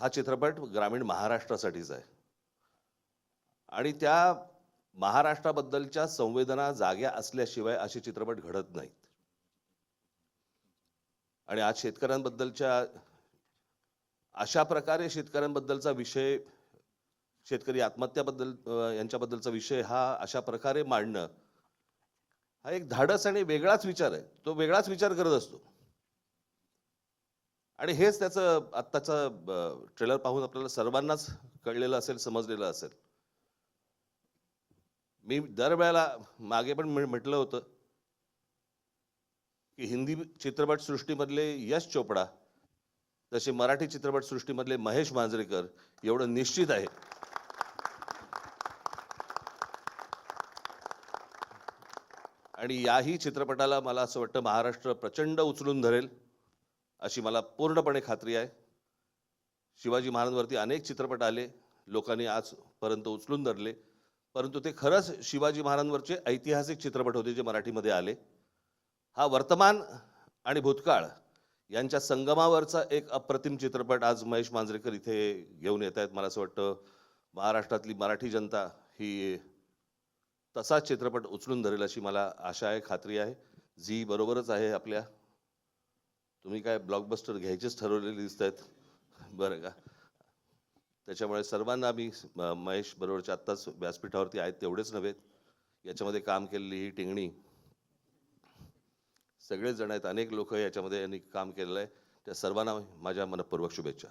हा चित्रपट ग्रामीण महाराष्ट्रासाठीच आहे. आणि त्या महाराष्ट्राबद्दलच्या संवेदना जाग्या असल्याशिवाय असे चित्रपट घडत नाहीत. आणि आज शेतकऱ्यांबद्दलच्या अशा प्रकारे शेतकऱ्यांबद्दलचा विषय शेतकरी आत्महत्याबद्दल यांच्याबद्दलचा विषय हा अशा प्रकारे मांडणं हा एक धाडस आणि वेगळाच विचार आहे. तो वेगळाच विचार करत असतो. आणि हेच त्याचं आत्ताचं ट्रेलर पाहून आपल्याला सर्वांनाच कळलेलं असेल समजलेलं असेल. मी दरवेळेला मागे पण म्हटलं होतं की हिंदी चित्रपट सृष्टीमधले यश चोपडा तसे मराठी चित्रपट सृष्टीमधले महेश मांजरेकर एवढं निश्चित आहे. आणि याही चित्रपटाला मला असं वाटतं महाराष्ट्र प्रचंड उचलून धरेल. अशी मला पूर्णपणे खात्री आहे. शिवाजी महाराजांवरती अनेक चित्रपट आले. लोकांनी आजपर्यंत उचलून धरले. परंतु ते खरंच शिवाजी महाराजांवरचे ऐतिहासिक चित्रपट होते जे मराठीमध्ये आले. हा वर्तमान आणि भूतकाळ यांच्या संगमावरचा एक अप्रतिम चित्रपट आज महेश मांजरेकर इथे घेऊन येत आहेत. मला असं वाटतं महाराष्ट्रातली मराठी जनता ही तसाच चित्रपट उचलून धरेल अशी मला आशा आहे खात्री आहे. झी बरोबरच आहे आपल्या. तुम्ही काय ब्लॉकबस्टर घ्यायचेच ठरवलेले दिसत आहेत बरं का. त्याच्यामुळे सर्वांना मी महेश बरोबरच्या आत्ताच व्यासपीठावरती आहेत तेवढेच नव्हे याच्यामध्ये काम केलेली ही टिंगणी सगळेच जण आहेत अनेक लोक याच्यामध्ये यांनी काम केलेलं आहे. त्या सर्वांना माझ्या मनपूर्वक शुभेच्छा.